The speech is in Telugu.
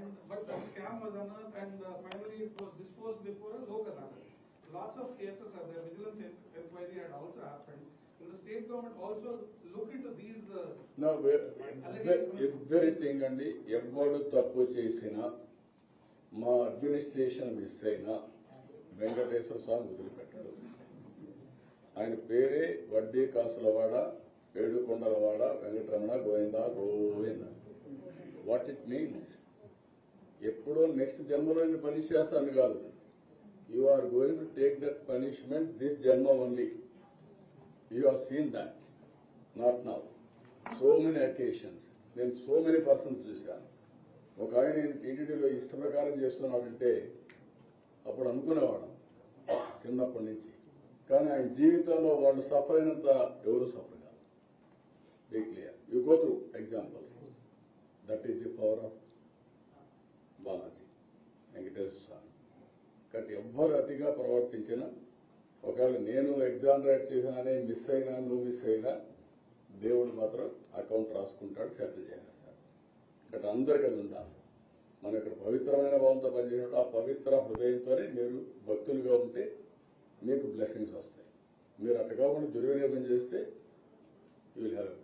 And, but the scam was unearthed and uh, finally it was disposed before a Lok Adalat. Lots of cases are there, vigilance inquiry had also happened. And the state government also looked into these, uh, నా ఎవ్రీథింగ్ అండి ఎవడు తప్పు చేసినా మా అడ్మినిస్ట్రేషన్ మిస్ అయినా వెంకటేశ్వర స్వామి వదిలిపెట్టాడు ఆయన పేరే వడ్డీ కాసులవాడ ఏడుకొండలవాడ Venkataramana Govinda Govinda what it means ఎప్పుడో నెక్స్ట్ జన్మలో నేను పని చేస్తాను కాదు. You are going to take that punishment this జన్మ only you are seen that not now so many occasions నేను సో మెనీ పర్సన్స్ చూశాను. ఒక ఆయన నేను టీటీడీలో ఇష్ట ప్రకారం చేస్తున్నాడంటే అప్పుడు అనుకునేవాడు చిన్నప్పటి నుంచి. కానీ ఆయన జీవితంలో వాళ్ళు సఫర్ అయినంత ఎవరు సఫర్ కాదు. Be clear you go through examples that is the power of తెలుసు సార్ కాబట్టి ఎవ్వరు అతిగా ప్రవర్తించినా ఒకవేళ నేను ఎగ్జామ్ రైట్ చేసినానే మిస్ అయినా నువ్వు మిస్ అయినా దేవుడు మాత్రం అకౌంట్ రాసుకుంటాడు సెటిల్ చేసేస్తాడు ఇక్కడ అందరికీ అది ఉండాలి మనం ఇక్కడ పవిత్రమైన భావంతో పనిచేయడం ఆ పవిత్ర హృదయంతోనే మీరు భక్తులుగా ఉంటే మీకు బ్లెస్సింగ్స్ వస్తాయి మీరు అటు కాకుండా దుర్వినియోగం చేస్తే యూ విల్ హ్యావ్ ఎ